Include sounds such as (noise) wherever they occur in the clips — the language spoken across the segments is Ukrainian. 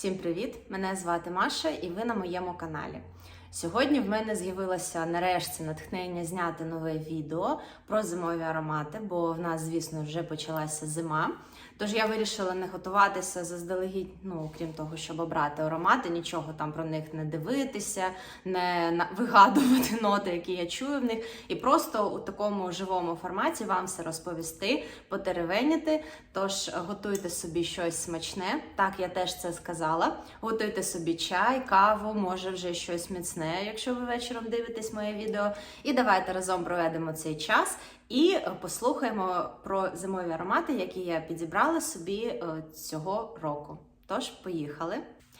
Всім привіт! Мене звати Маша і ви на моєму каналі. Сьогодні в мене з'явилося нарешті натхнення зняти нове відео про зимові аромати, бо в нас, звісно, вже почалася зима. Тож я вирішила не готуватися заздалегідь, ну крім того, щоб обрати аромати, нічого там про них не дивитися, не вигадувати (laughs) ноти, які я чую в них, і просто у такому живому форматі вам все розповісти, потеревеніти. Тож готуйте собі щось смачне. Так, я теж це сказала. Готуйте собі чай, каву, може вже щось міцне, якщо ви вечором дивитесь моє відео. І давайте разом проведемо цей час і послухаємо про зимові аромати, які я підібрала собі е, цього року. Тож, поїхали.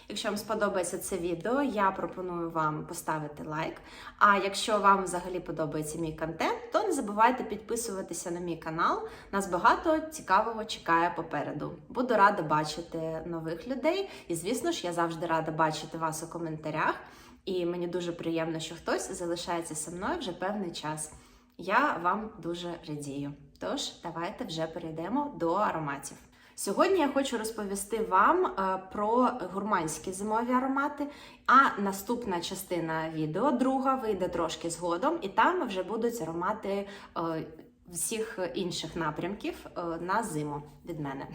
Якщо вам сподобається це відео, я пропоную вам поставити лайк. А якщо вам взагалі подобається мій контент, то не забувайте підписуватися на мій канал. Нас багато цікавого чекає попереду. Буду рада бачити нових людей. І, звісно ж, я завжди рада бачити вас у коментарях. І мені дуже приємно, що хтось залишається зі мною вже певний час. Я вам дуже радію. Тож, давайте вже перейдемо до ароматів. Сьогодні я хочу розповісти вам е, про гурманські зимові аромати. А наступна частина відео, друга, вийде трошки згодом, і там вже будуть аромати е, всіх інших напрямків е, на зиму від мене.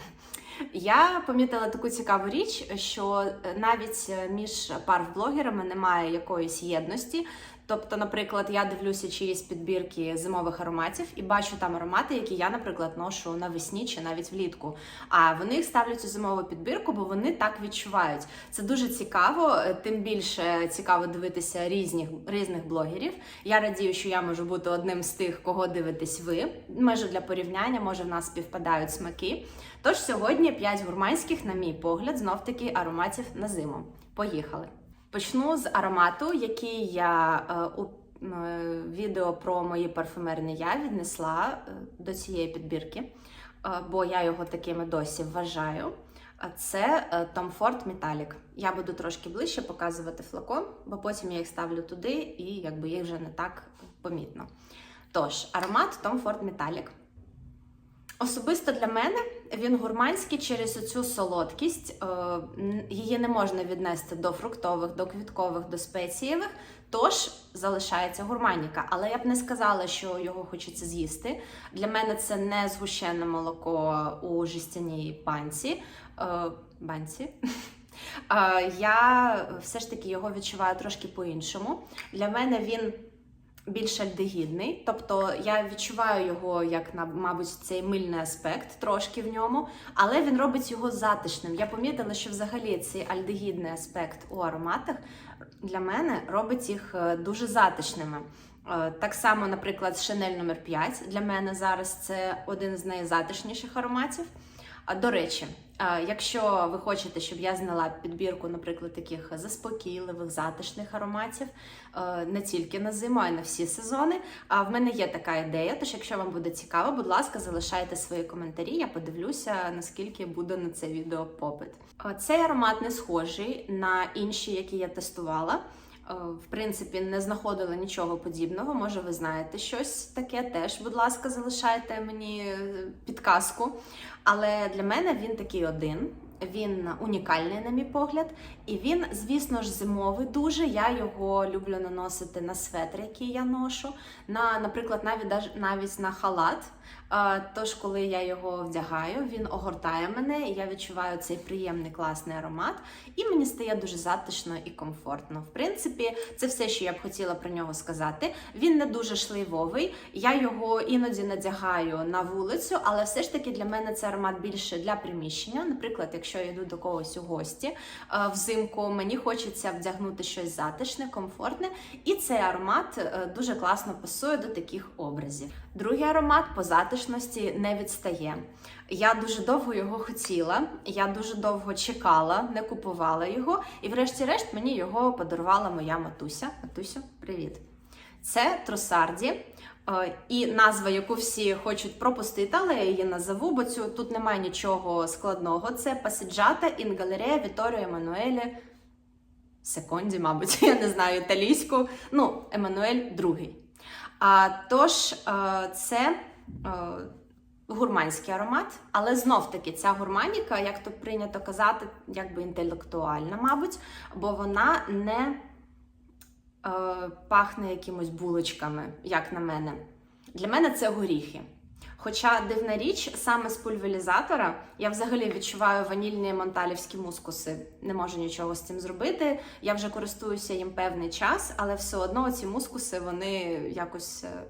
Я помітила таку цікаву річ, що навіть між парфблогерами немає якоїсь єдності. Тобто, наприклад, я дивлюся чиїсь підбірки зимових ароматів і бачу там аромати, які я, наприклад, ношу навесні чи навіть влітку. А вони їх ставлять у зимову підбірку, бо вони так відчувають. Це дуже цікаво, е, тим більше цікаво дивитися різних різних блогерів. Я радію, що я можу бути одним з тих, кого дивитесь ви. Може для порівняння, може в нас співпадають смаки. Тож сьогодні 5 гурманських, на мій погляд, знов таки ароматів на зиму. Поїхали. Почну з аромату, який я е, у е, відео про мої парфумерні я віднесла е, до цієї підбірки, бо я його такими досі вважаю. Це Tom Ford Metallic. Я буду трошки ближче показувати флакон, бо потім я їх ставлю туди і якби їх вже не так помітно. Тож, аромат Tom Ford Metallic. Особисто для мене він гурманський через оцю солодкість. Е, Її не можна віднести до фруктових, до квіткових, до спецієвих, тож залишається гурманіка. Але я б не сказала, що його хочеться з'їсти. Для мене це не згущене молоко у жестяній банці. Е. (laughs) Е, Я все ж таки його відчуваю трошки по-іншому. Для мене він більш альдегідний, тобто я відчуваю його як на мабуть цей мильний аспект трошки в ньому, але він робить його затишним. Я помітила, що взагалі цей альдегідний аспект у ароматах для мене робить їх е, дуже затишними. Е, Так само, наприклад, Chanel номер 5 для мене зараз це один з найзатишніших ароматів. А, До речі, е, якщо ви хочете, щоб я зняла підбірку, наприклад, таких заспокійливих, затишних ароматів, е, не тільки на зиму, а й на всі сезони. А в мене є така ідея. Тож, якщо вам буде цікаво, будь ласка, залишайте свої коментарі. Я подивлюся, наскільки буде на це відео попит. Цей аромат не схожий на інші, які я тестувала. Е, В принципі, не знаходила нічого подібного. Може, ви знаєте щось таке теж, будь ласка, залишайте мені е, підказку. Але для мене він такий один. Він унікальний, на мій погляд, і він, звісно ж, зимовий дуже. Я його люблю наносити на светр, який я ношу, на, наприклад, навіть навіть на халат. Тож, коли я його вдягаю, він огортає мене, і я відчуваю цей приємний класний аромат, і мені стає дуже затишно і комфортно. В принципі, це все, що я б хотіла про нього сказати. Він не дуже шлейвовий. Я його іноді надягаю на вулицю, але все ж таки для мене це аромат більше для приміщення. Наприклад, якщо я йду до когось у гості е, взимку, мені хочеться вдягнути щось затишне, комфортне, і цей аромат е, дуже класно пасує до таких образів. Другий аромат по затишності не відстає. Я дуже довго його хотіла, я дуже довго чекала, не купувала його, і врешті-решт мені його подарувала моя матуся. Матусю, привіт! Це Тросарді. Е, І назва, яку всі хочуть пропустити, але я її назову, бо цю тут немає нічого складного. Це Пасіджата in Галерея Віторіо Еммануелі Секонді, мабуть, (laughs) я не знаю італійську. Ну, Еммануель II. А, тож, е, це е, гурманський аромат, але знов таки ця гурманіка, як то прийнято казати, якби інтелектуальна, мабуть, бо вона не е, пахне якимось булочками, як на мене. Для мене це горіхи. Хоча дивна річ, саме з пульверізатора я взагалі відчуваю ванільні монталівські мускуси. Не можу нічого з цим зробити. Я вже користуюся їм певний час, але все одно ці мускуси вони якось е,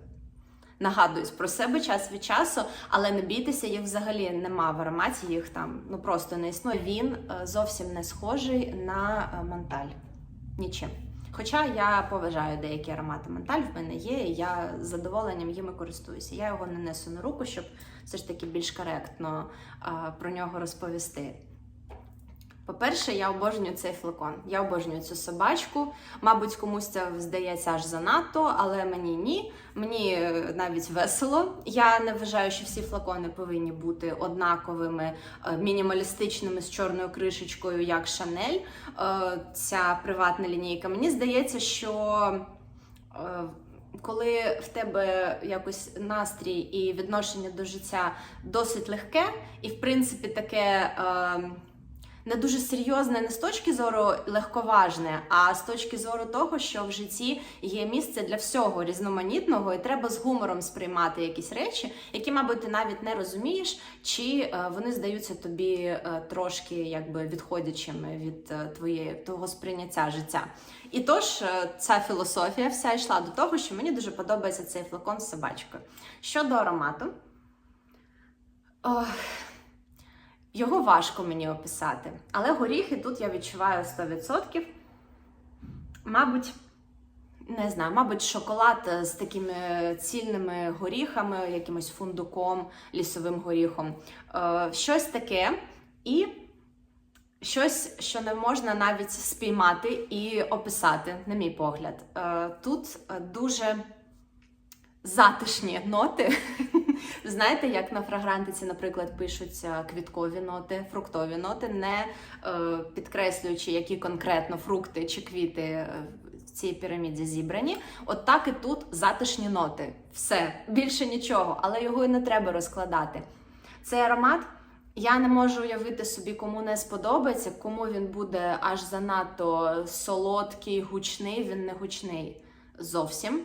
нагадують про себе час від часу, але не бійтеся, їх взагалі нема в ароматі, їх там ну просто не існує. Він е, зовсім не схожий на е, монталь. Нічим. Хоча я поважаю деякі аромати менталь, в мене є, і я з задоволенням їми користуюся. Я його не несу на руку, щоб все ж таки більш коректно а, про нього розповісти. По-перше, я обожнюю цей флакон. Я обожнюю цю собачку. Мабуть, комусь це здається аж занадто, але мені ні. Мені е, навіть весело. Я не вважаю, що всі флакони повинні бути однаковими, е, мінімалістичними з чорною кришечкою, як Шанель. Е, Ця приватна лінійка. Мені здається, що. Коли в тебе якось настрій і відношення до життя досить легке, і в принципі таке е, не дуже серйозне не з точки зору легковажне, а з точки зору того, що в житті є місце для всього різноманітного, і треба з гумором сприймати якісь речі, які, мабуть, ти навіть не розумієш, чи е, вони здаються тобі е, трошки якби відходячими від е, твоєї твого сприйняття життя. І тож ця філософія вся йшла до того, що мені дуже подобається цей флакон з собачкою. Щодо аромату. Ох, його важко мені описати. Але горіхи тут я відчуваю 100%. Мабуть, не знаю, мабуть, шоколад з такими цільними горіхами, якимось фундуком, лісовим горіхом. Е, щось таке. І щось, що не можна навіть спіймати і описати, на мій погляд. Е, тут дуже затишні ноти. (laughs) Знаєте, як на фрагрантиці, наприклад, пишуться квіткові ноти, фруктові ноти, не е, підкреслюючи, які конкретно фрукти чи квіти е, в цій піраміді зібрані. От так і тут затишні ноти. Все, більше нічого, але його і не треба розкладати. Цей аромат. Я не можу уявити собі, кому не сподобається, кому він буде аж занадто солодкий, гучний, він не гучний зовсім.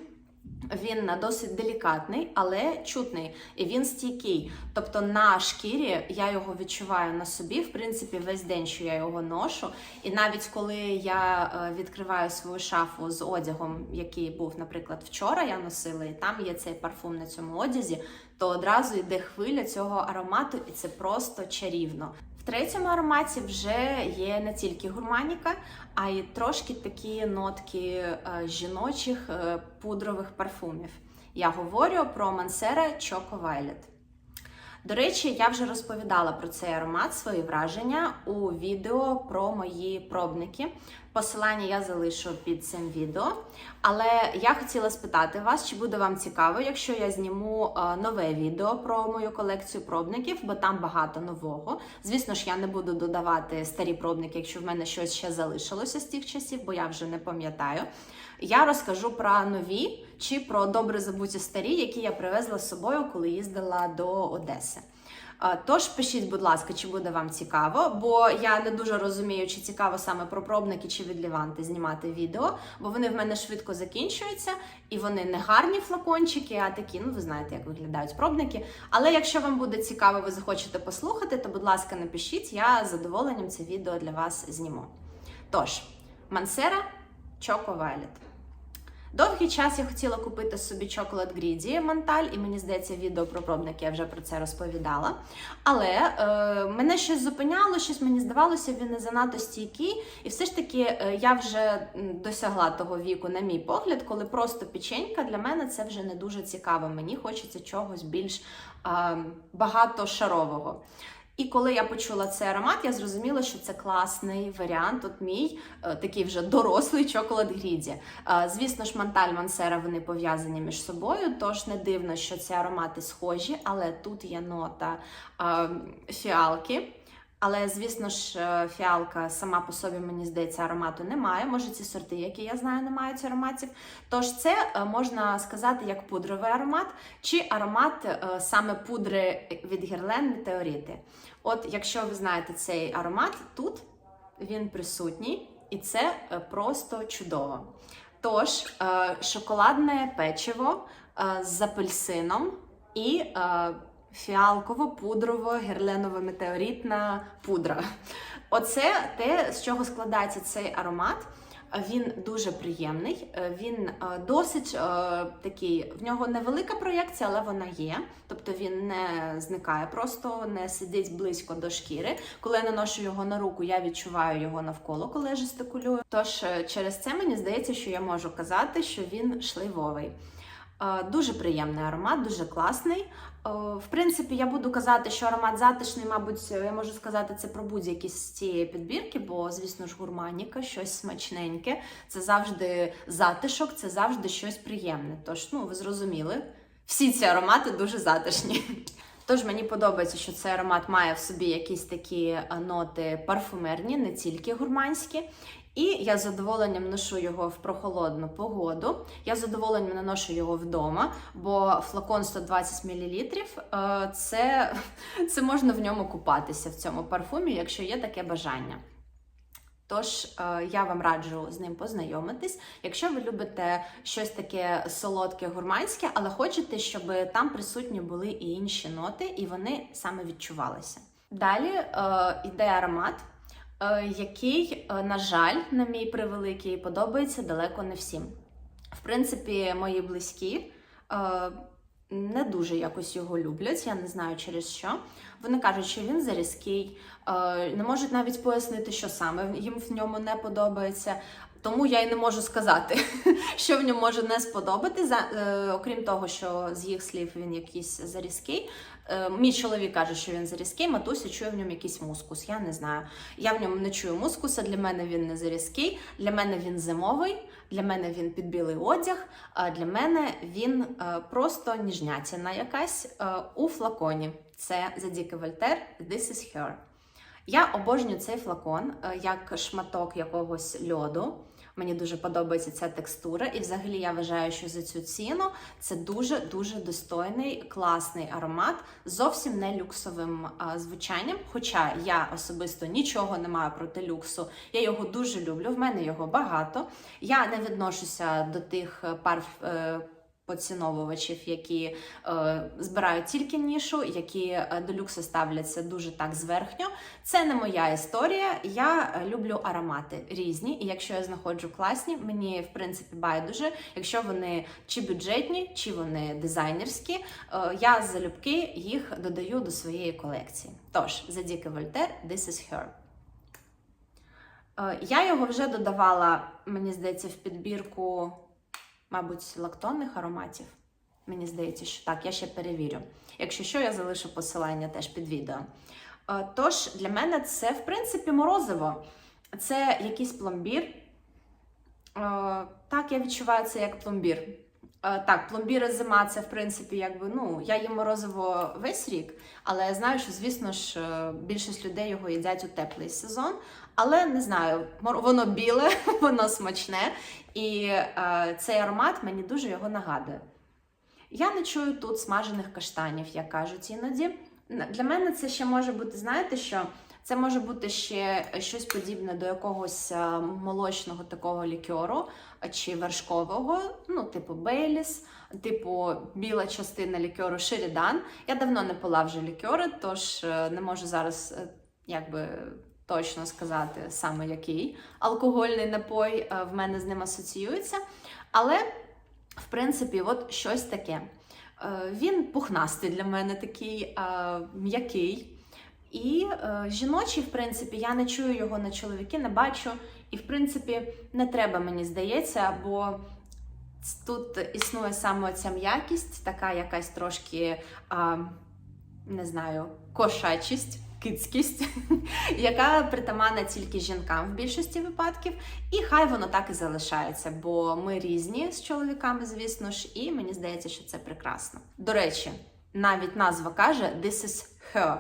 Він досить делікатний, але чутний, і він стійкий. Тобто на шкірі я його відчуваю на собі, в принципі, весь день, що я його ношу. І навіть коли я е, відкриваю свою шафу з одягом, який був, наприклад, вчора, я носила, і там є цей парфум на цьому одязі, то одразу йде хвиля цього аромату, і це просто чарівно. В третьому ароматі вже є не тільки гурманіка, а й трошки такі нотки е, жіночих е, пудрових парфумів. Я говорю про Мансера Choco Violet. До речі, я вже розповідала про цей аромат, свої враження у відео про мої пробники. Посилання я залишу під цим відео. Але я хотіла спитати вас, чи буде вам цікаво, якщо я зніму е, нове відео про мою колекцію пробників, бо там багато нового. Звісно ж, я не буду додавати старі пробники, якщо в мене щось ще залишилося з тих часів, бо я вже не пам'ятаю. Я розкажу про нові чи про добре забуті старі, які я привезла з собою, коли їздила до Одеси. Тож пишіть, будь ласка, чи буде вам цікаво, бо я не дуже розумію, чи цікаво саме про пробники чи від Ліванти знімати відео, бо вони в мене швидко закінчуються, і вони не гарні флакончики, а такі, ну ви знаєте, як виглядають пробники. Але якщо вам буде цікаво, ви захочете послухати, то, будь ласка, напишіть, я з задоволенням це відео для вас зніму. Тож, Мансера Choco Violet. Довгий час я хотіла купити собі чоколад Гріді Монталь, і мені здається, відео про пробник я вже про це розповідала. Але е, мене щось зупиняло, щось мені здавалося, він не занадто стійкий. І все ж таки е, я вже досягла того віку, на мій погляд, коли просто печенька для мене це вже не дуже цікаво. Мені хочеться чогось більш е, багатошарового. І коли я почула цей аромат, я зрозуміла, що це класний варіант. От мій е, такий вже дорослий чоколад гріді. Е, звісно ж, Манталь Мансера вони пов'язані між собою, тож не дивно, що ці аромати схожі, але тут є нота е, фіалки. Але, звісно ж, фіалка сама по собі, мені здається, аромату немає. Може, ці сорти, які я знаю, не мають ароматів. Тож це можна сказати як пудровий аромат, чи аромат саме пудри від Герлен Метеорити. От, якщо ви знаєте цей аромат, тут він присутній, і це е, просто чудово. Тож, е, шоколадне печиво е, з апельсином і фіалково-пудрово-герленово-метеоритна пудра. Оце те, з чого складається цей аромат. Він дуже приємний, е, він е, досить е, такий, в нього невелика проєкція, але вона є. Тобто він не зникає, просто не сидить близько до шкіри. Коли я наношу його на руку, я відчуваю його навколо, коли я жестикулюю. Тож через це мені здається, що я можу казати, що він шливовий. Е, Дуже приємний аромат, дуже класний. Е, В принципі, я буду казати, що аромат затишний, мабуть, я можу сказати це про будь-які з цієї підбірки, бо, звісно ж, гурманіка, щось смачненьке. Це завжди затишок, це завжди щось приємне. Тож, ну, ви зрозуміли, всі ці аромати дуже затишні. (laughs) Тож мені подобається, що цей аромат має в собі якісь такі е, ноти парфумерні, не тільки гурманські. І я з задоволенням ношу його в прохолодну погоду. Я з задоволенням наношу його вдома, бо флакон 120 мл це, (laughs) це можна в ньому купатися в цьому парфумі, якщо є таке бажання. Тож е, я вам раджу з ним познайомитись, якщо ви любите щось таке солодке, гурманське, але хочете, щоб там присутні були і інші ноти, і вони саме відчувалися. Далі е, йде аромат, е, який, е, на жаль, на мій превеликий, подобається далеко не всім. В принципі, мої близькі е, не дуже якось його люблять, я не знаю через що. Вони кажуть, що він зарізкий, е, не можуть навіть пояснити, що саме їм в ньому не подобається. Тому я й не можу сказати, (laughs) що в ньому може не сподобати. Е, окрім того, що з їх слів він якийсь зарізкий. Е, мій чоловік каже, що він зарізкий, матуся чує в ньому якийсь мускус. Я не знаю. Я в ньому не чую мускуса. Для мене він не зарізкий, для мене він зимовий, для мене він під білий одяг. А для мене він е, просто ніжнятіна якась у флаконі. Це Задіки Вольтер This is Her. Я обожнюю цей флакон як шматок якогось льоду. Мені дуже подобається ця текстура, і взагалі я вважаю, що за цю ціну це дуже дуже достойний, класний аромат зовсім не люксовим а, звучанням. Хоча я особисто нічого не маю проти люксу, я його дуже люблю. В мене його багато. Я не відношуся до тих е, парф. е, Поціновувачів, які е, збирають тільки нішу, які е, до люксу ставляться дуже так зверхньо. Це не моя історія. Я е, люблю аромати різні, і якщо я знаходжу класні, мені в принципі байдуже, якщо вони чи бюджетні, чи вони дизайнерські, е, я залюбки їх додаю до своєї колекції. Тож, Задіки Вольтер, This is Her. Е, Я його вже додавала, мені здається, в підбірку, мабуть, лактонних ароматів. Мені здається, що так, я ще перевірю. Якщо що, я залишу посилання теж під відео. Е, Тож, для мене це, в принципі, морозиво. Це якийсь пломбір. Е, Так, я відчуваю це як пломбір. Е, Так, пломбір і зима це, в принципі, якби, ну, я їм морозиво весь рік, але я знаю, що, звісно ж, е, більшість людей його їдять у теплий сезон. Але не знаю, воно біле, (laughs) воно смачне, і е, цей аромат мені дуже його нагадує. Я не чую тут смажених каштанів, як кажуть іноді. Для мене це ще може бути, знаєте що? Це може бути ще щось подібне до якогось е, молочного такого лікьору е, чи вершкового, ну, типу Бейліс, типу біла частина лікьору Шерідан. Я давно не пила вже лікьори, тож е, не можу зараз якби. Точно сказати саме який алкогольний напой в мене з ним асоціюється. Але, в принципі, от щось таке. Він пухнастий для мене такий м'який. І е, жіночий, в принципі, я не чую його на чоловіки, не бачу. І, в принципі, не треба, мені здається, бо тут існує саме ця м'якість, така якась трошки, а, не знаю, кошачість. Кицькість, (laughs) яка притаманна тільки жінкам в більшості випадків, і хай воно так і залишається, бо ми різні з чоловіками, звісно ж, і мені здається, що це прекрасно. До речі, навіть назва каже: This is her,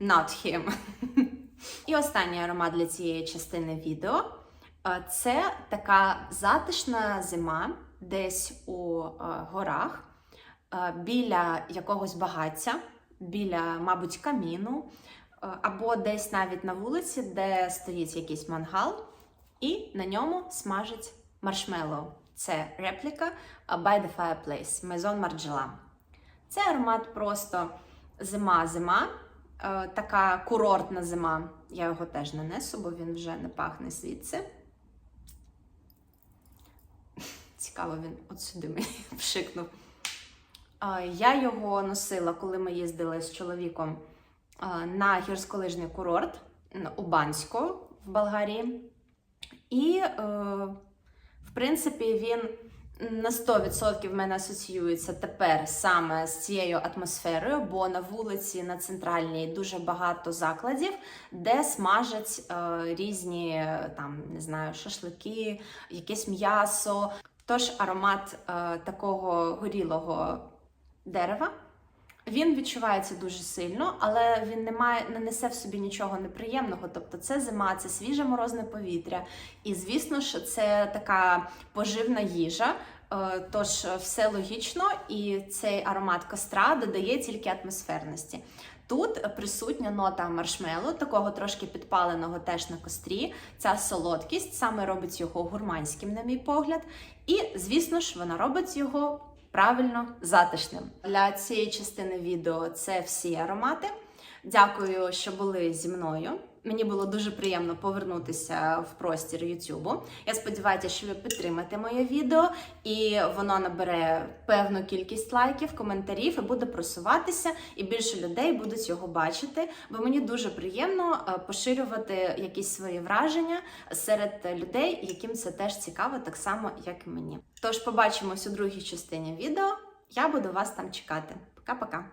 not him. І останній аромат для цієї частини відео е, це така затишна зима, десь у е, горах, е, біля якогось багаття, біля, мабуть, каміну, або десь навіть на вулиці, де стоїть якийсь мангал, і на ньому смажить маршмеллоу. Це репліка By the Fireplace Maison Margiela. Це аромат просто зима-зима, така курортна зима. Я його теж не несу, бо він вже не пахне звідси. Цікаво, він от сюди мені (laughs) пшикнув. Е, Я його носила, коли ми їздили з чоловіком е, на гірськолижний курорт у Банську в Болгарії. І, е, в принципі, він на 100% в мене асоціюється тепер саме з цією атмосферою, бо на вулиці на центральній дуже багато закладів, де смажать е, різні е, там не знаю, шашлики, якесь м'ясо. Тож аромат е, такого горілого дерева. Він відчувається дуже сильно, але він не має не несе в собі нічого неприємного. Тобто це зима, це свіже морозне повітря. І звісно ж, це така поживна їжа. Е, Тож все логічно, і цей аромат костра додає тільки атмосферності. Тут присутня нота маршмелу, такого трошки підпаленого теж на кострі. Ця солодкість саме робить його гурманським, на мій погляд. І, звісно ж, вона робить його правильно затишним. Для цієї частини відео це всі аромати. Дякую, що були зі мною. Мені було дуже приємно повернутися в простір Ютубу. Я сподіваюся, що ви підтримаєте моє відео, і воно набере певну кількість лайків, коментарів і буде просуватися, і більше людей будуть його бачити. Бо мені дуже приємно е, поширювати якісь свої враження серед людей, яким це теж цікаво, так само як і мені. Тож побачимось у другій частині відео. Я буду вас там чекати. Пока-пока.